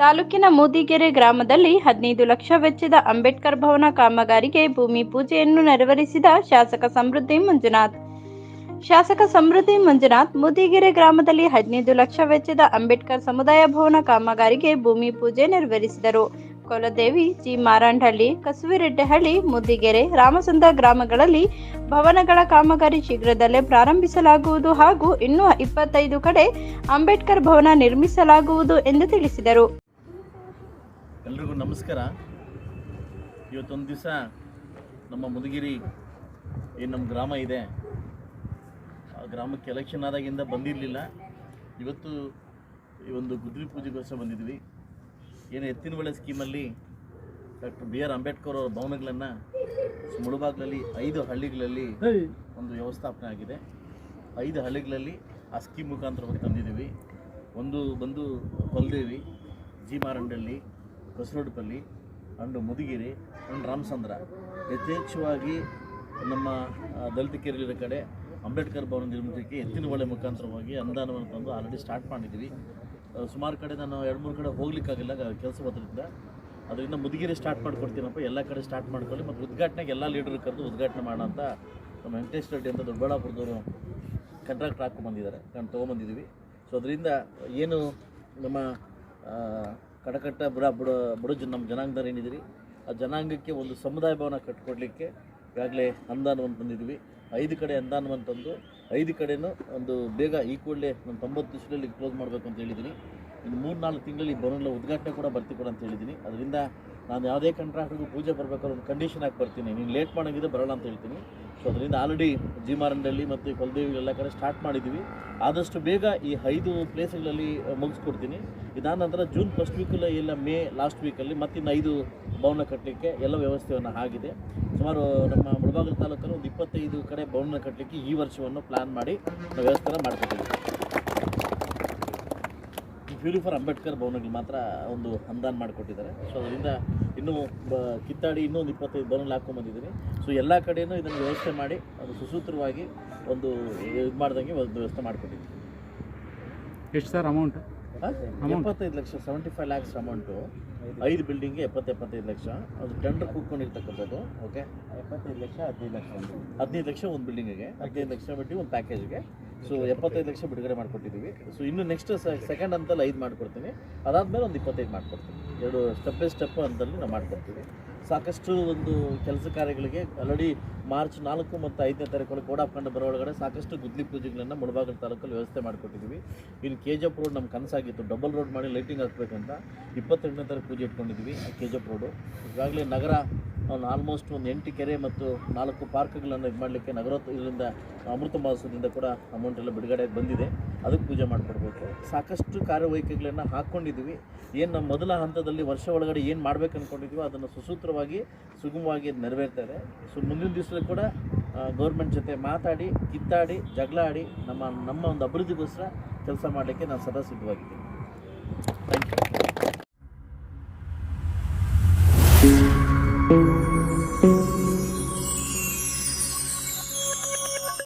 ತಾಲೂಕಿನ ಮೂದಿಗೆರೆ ಗ್ರಾಮದಲ್ಲಿ ಹದಿನೈದು ಲಕ್ಷ ವೆಚ್ಚದ ಅಂಬೇಡ್ಕರ್ ಭವನ ಕಾಮಗಾರಿಗೆ ಭೂಮಿ ಪೂಜೆಯನ್ನು ನೆರವೇರಿಸಿದ ಶಾಸಕ ಸಮೃದ್ಧಿ ಮಂಜುನಾಥ್. ಶಾಸಕ ಸಮೃದ್ಧಿ ಮಂಜುನಾಥ್ ಮುದಿಗೆರೆ ಗ್ರಾಮದಲ್ಲಿ ಹದಿನೈದು ಲಕ್ಷ ವೆಚ್ಚದ ಅಂಬೇಡ್ಕರ್ ಸಮುದಾಯ ಭವನ ಕಾಮಗಾರಿಗೆ ಭೂಮಿ ಪೂಜೆ ನೆರವೇರಿಸಿದರು. ಕೊಲದೇವಿ, ಜಿ. ಮಾರಾಂಡಹಳ್ಳಿ, ಕಸುವಿರೆಡ್ಡೆಹಳ್ಳಿ, ಮುದಿಗೆರೆ, ರಾಮಸಂದ ಗ್ರಾಮಗಳಲ್ಲಿ ಭವನಗಳ ಕಾಮಗಾರಿ ಶೀಘ್ರದಲ್ಲೇ ಪ್ರಾರಂಭಿಸಲಾಗುವುದು ಹಾಗೂ ಇನ್ನೂ ಇಪ್ಪತ್ತೈದು ಕಡೆ ಅಂಬೇಡ್ಕರ್ ಭವನ ನಿರ್ಮಿಸಲಾಗುವುದು ಎಂದು ತಿಳಿಸಿದರು. ಎಲ್ರಿಗೂ ನಮಸ್ಕಾರ. ಇವತ್ತೊಂದು ದಿವಸ ನಮ್ಮ ಮುದುಗಿರಿ ಏನು ನಮ್ಮ ಗ್ರಾಮ ಇದೆ. ಆ ಗ್ರಾಮಕ್ಕೆ ಎಲೆಕ್ಷನ್ ಆದಾಗಿಂದ ಬಂದಿರಲಿಲ್ಲ. ಇವತ್ತು ಈ ಒಂದು ಗುದ್ರಿ ಪೂಜೆಗೋಸ್ಕರ ಬಂದಿದ್ವಿ. ಏನು ಎತ್ತಿನ ಬೆಳೆ ಸ್ಕೀಮಲ್ಲಿ ಡಾಕ್ಟರ್ ಬಿ ಆರ್ ಅಂಬೇಡ್ಕರ್ ಅವರ ಭವನಗಳನ್ನು ಮುಳುಬಾಗ್ಲಲ್ಲಿ ಐದು ಹಳ್ಳಿಗಳಲ್ಲಿ ಒಂದು ವ್ಯವಸ್ಥಾಪನೆ ಆಗಿದೆ. ಐದು ಹಳ್ಳಿಗಳಲ್ಲಿ ಆ ಸ್ಕೀಮ್ ಮುಖಾಂತರವಾಗಿ ತಂದಿದ್ದೀವಿ. ಒಂದು ಬಂದು Koldevi G Marandahalli Kasarodpalli and Mudugiri and Ramasandra. ಯಥೇಚ್ಛವಾಗಿ ನಮ್ಮ ದಲಿತ ಕೇರಳದ ಕಡೆ ಅಂಬೇಡ್ಕರ್ ಭವನ ನಿರ್ಮಿಸಲಿಕ್ಕೆ ಎತ್ತಿನ ಹೊಳೆ ಮುಖಾಂತರವಾಗಿ ಅನುದಾನವನ್ನು ತಂದು ಆಲ್ರೆಡಿ ಸ್ಟಾರ್ಟ್ ಮಾಡಿದ್ದೀವಿ. ಸುಮಾರು ಕಡೆ ನಾನು ಎರಡು ಮೂರು ಕಡೆ ಹೋಗ್ಲಿಕ್ಕಾಗಿಲ್ಲ ಕೆಲಸ ಬದ್ರಿಂದ ಅದರಿಂದ ಮುದುಗಿರಿ ಸ್ಟಾರ್ಟ್ ಮಾಡ್ಕೊಡ್ತೀನಪ್ಪ, ಎಲ್ಲ ಕಡೆ ಸ್ಟಾರ್ಟ್ ಮಾಡ್ಕೊಳ್ಳಿ, ಮತ್ತು ಉದ್ಘಾಟನೆಗೆ ಎಲ್ಲ ಲೀಡರ್ ಕರೆದು ಉದ್ಘಾಟನೆ ಮಾಡೋಣ ಅಂತ ನಮ್ಮ ವೆಂಕಟೇಶ್ ರೆಡ್ಡಿ ಅಂತ ದೊಡ್ಡಬಳ್ಳಾಪುರದವರು ಕಾಂಟ್ರಾಕ್ಟ್ ಹಾಕಿ ಬಂದಿದ್ದಾರೆ ನಾನು ತೊಗೊಂಬಂದಿದ್ದೀವಿ. ಸೊ ಅದರಿಂದ ಏನು ನಮ್ಮ ಕಡಕಟ್ಟ ಬುಡ ಬುಡ ಜನ ನಮ್ಮ ಜನಾಂಗದವ್ರು ಏನಿದ್ದೀರಿ? ಆ ಜನಾಂಗಕ್ಕೆ ಒಂದು ಸಮುದಾಯ ಭವನ ಕಟ್ಟಿಕೊಡ್ಲಿಕ್ಕೆ ಈಗಾಗಲೇ ಅನುದಾನವನ್ನು ತಂದಿದ್ವಿ ಐದು ಕಡೆ ಅನುದಾನವನ್ನು ತಂದು ಐದು ಕಡೆನೂ ಒಂದು ಬೇಗ ಈ ಕೂಡಲೇ ಒಂದು ತೊಂಬತ್ತು ದಿವಸದಲ್ಲಿ ಕ್ಲೋಸ್ ಮಾಡಬೇಕು ಅಂತ ಹೇಳಿದ್ದೀನಿ. ಇನ್ನು ಮೂರು ನಾಲ್ಕು ತಿಂಗಳಲ್ಲಿ ಭವನಗಳ ಉದ್ಘಾಟನೆ ಕೂಡ ಬರ್ತಿ ಕೂಡ ಅಂತ ಹೇಳಿದ್ದೀನಿ. ಅದರಿಂದ ನಾನು ಯಾವುದೇ ಕಾಂಟ್ರಾಕ್ಟ್ರಿಗೂ ಪೂಜೆ ಬರಬೇಕಾದ್ರೆ ಒಂದು ಕಂಡೀಷನ್ ಹಾಕಿ ಬರ್ತೀನಿ. ನೀನು ಲೇಟ್ ಮಾಡೋಂಗಿದೆ ಬರೋಣ ಅಂತ ಹೇಳ್ತೀನಿ. ಸೊ ಅದರಿಂದ ಆಲ್ರೆಡಿ ಜಿ ಮಾರಂಡಳ್ಳಿ ಮತ್ತು ಕೊಲದೇವಿಗಳೆಲ್ಲ ಎಲ್ಲ ಕಡೆ ಸ್ಟಾರ್ಟ್ ಮಾಡಿದ್ದೀವಿ ಆದಷ್ಟು ಬೇಗ ಈ ಐದು ಪ್ಲೇಸ್ಗಳಲ್ಲಿ ಮುಗಿಸ್ಕೊಡ್ತೀನಿ. ಇದಾದ ನಂತರ ಜೂನ್ ಫಸ್ಟ್ ವೀಕಲ್ಲಿ ಇಲ್ಲ ಮೇ ಲಾಸ್ಟ್ ವೀಕಲ್ಲಿ ಮತ್ತಿನ್ನು ಐದು ಭವನ ಕಟ್ಟಲಿಕ್ಕೆ ಎಲ್ಲ ವ್ಯವಸ್ಥೆಯನ್ನು ಆಗಿದೆ. ಸುಮಾರು ನಮ್ಮ ಮುಳಬಾಗಿಲು ತಾಲೂಕಲ್ಲಿ ಒಂದು ಇಪ್ಪತ್ತೈದು ಕಡೆ ಭವನ ಕಟ್ಟಲಿಕ್ಕೆ ಈ ವರ್ಷವನ್ನು ಪ್ಲ್ಯಾನ್ ಮಾಡಿ ನಾವು ವ್ಯವಸ್ಥೆನ ಫ್ಯೂರಿ ಫಾರ್ ಅಂಬೇಡ್ಕರ್ ಭವನಗಳು ಮಾತ್ರ ಒಂದು ಅನುದಾನ ಮಾಡಿಕೊಟ್ಟಿದ್ದಾರೆ. ಸೊ ಅದರಿಂದ ಇನ್ನೂ ಬ ಕಿತ್ತಾಡಿ ಇನ್ನೂ ಒಂದು ಇಪ್ಪತ್ತೈದು ಬಲೂನ್ ಹಾಕೊಂಡ್ಬಂದಿದ್ದೀನಿ ಸೊ ಎಲ್ಲ ಕಡೆಯೂ ಇದನ್ನು ವ್ಯವಸ್ಥೆ ಮಾಡಿ ಅದು ಸುಸೂತ್ರವಾಗಿ ಒಂದು ಇದು ಮಾಡ್ದಂಗೆ ಒಂದು ವ್ಯವಸ್ಥೆ ಮಾಡ್ಕೊಂಡಿದ್ದೀನಿ. ಎಷ್ಟು ಸರ್ ಅಮೌಂಟ್ ಎಪ್ಪತ್ತೈದು lakh seventy five lakhs amount ಐದು ಬಿಲ್ಡಿಂಗ್ಗೆ ಎಪ್ಪತ್ತು ಎಪ್ಪತ್ತೈದು ಲಕ್ಷ. ಅದು ಟೆಂಡರ್ ಕೂತ್ಕೊಂಡಿರ್ತಕ್ಕಂಥದ್ದು ಓಕೆ ಎಪ್ಪತ್ತೈದು ಲಕ್ಷ ಹದಿನೈದು ಲಕ್ಷ. ಒಂದು ಹದಿನೈದು ಲಕ್ಷ ಒಂದು ಬಿಲ್ಡಿಂಗಿಗೆ ಹದಿನೈದು ಲಕ್ಷ ಬಿಟ್ಟು ಒಂದು ಪ್ಯಾಕೇಜ್ಗೆ ಸೊ ಎಪ್ಪತ್ತೈದು ಲಕ್ಷ ಬಿಡುಗಡೆ ಮಾಡಿಕೊಟ್ಟಿದ್ದೀವಿ. ಸೊ ಇನ್ನು ನೆಕ್ಸ್ಟ್ ಸೆಕೆಂಡ್ ಅಂತಲ್ಲಿ ಐದು ಮಾಡಿಕೊಡ್ತೀನಿ. ಅದಾದಮೇಲೆ ಒಂದು ಇಪ್ಪತ್ತೈದು ಮಾಡಿಕೊಡ್ತೀನಿ. ಎರಡು ಸ್ಟೆಪ್ ಬೈ ಸ್ಟೆಪ್ ಅಂತಲ್ಲಿ ನಾವು ಮಾಡ್ಕೊತೀವಿ ಸಾಕಷ್ಟು ಒಂದು ಕೆಲಸ ಕಾರ್ಯಗಳಿಗೆ ಆಲ್ರೆಡಿ ಮಾರ್ಚ್ ನಾಲ್ಕು ಮತ್ತು ಐದನೇ ತಾರೀಕು ಕೋಡ್ ಹಾಕೊಂಡು ಬರೋ ಒಳಗಡೆ ಸಾಕಷ್ಟು ಗುದ್ಲಿ ಪೂಜೆಗಳನ್ನು ಮುಳಬಾಗಿಲು ತಾಲೂಕಲ್ಲಿ ವ್ಯವಸ್ಥೆ ಮಾಡಿಕೊಟ್ಟಿದ್ದೀವಿ. ಇನ್ನು ಕೆ ಜಿ ಎಫ್ ರೋಡ್ ನಮ್ಮ ಕನಸಾಗಿತ್ತು. ಡಬಲ್ ರೋಡ್ ಮಾಡಿ ಲೈಟಿಂಗ್ ಹಾಕ್ಬೇಕಂತ ಇಪ್ಪತ್ತೆಂಟನೇ ತಾರೀಕು ಪೂಜೆ ಇಟ್ಕೊಂಡಿದ್ವಿ ಕೆ ಜಿ ಎಫ್ ರೋಡು ಈಗಾಗಲೇ ನಗರ ಒಂದು ಆಲ್ಮೋಸ್ಟ್ ಒಂದು ಎಂಟು ಕೆರೆ ಮತ್ತು ನಾಲ್ಕು ಪಾರ್ಕ್ಗಳನ್ನು ಇದು ಮಾಡಲಿಕ್ಕೆ ನಗರೋತ್, ಇದರಿಂದ ಅಮೃತ ಮಹೋತ್ಸವದಿಂದ ಕೂಡ ಅಮೌಂಟ್ ಎಲ್ಲ ಬಿಡುಗಡೆ ಬಂದಿದೆ. ಅದಕ್ಕೆ ಪೂಜೆ ಮಾಡಿಕೊಡ್ಬೇಕು. ಸಾಕಷ್ಟು ಕಾರ್ಯವೈಖರಿಗಳನ್ನು ಹಾಕ್ಕೊಂಡಿದ್ದೀವಿ ಏನು ನಮ್ಮ ಮೊದಲ ಹಂತದಲ್ಲಿ ವರ್ಷ ಒಳಗಡೆ ಏನು ಮಾಡಬೇಕು ಅಂದ್ಕೊಂಡಿದ್ದೀವೋ ಅದನ್ನು ಸುಸೂತ್ರವಾಗಿ, ಸುಗಮವಾಗಿ ನೆರವೇರ್ತಾರೆ ಸೊ ಮುಂದಿನ ದಿವಸದಲ್ಲಿ ಕೂಡ ಗೌರ್ಮೆಂಟ್ ಜೊತೆ ಮಾತಾಡಿ, ಕಿತ್ತಾಡಿ ಜಗಳ ಆಡಿ ನಮ್ಮ ನಮ್ಮ ಒಂದು ಅಭಿವೃದ್ಧಿಗೋಸ್ಕರ ಕೆಲಸ ಮಾಡಲಿಕ್ಕೆ ನಾನು ಸದಾ ಸಿದ್ಧವಾಗಿದ್ದೀನಿ.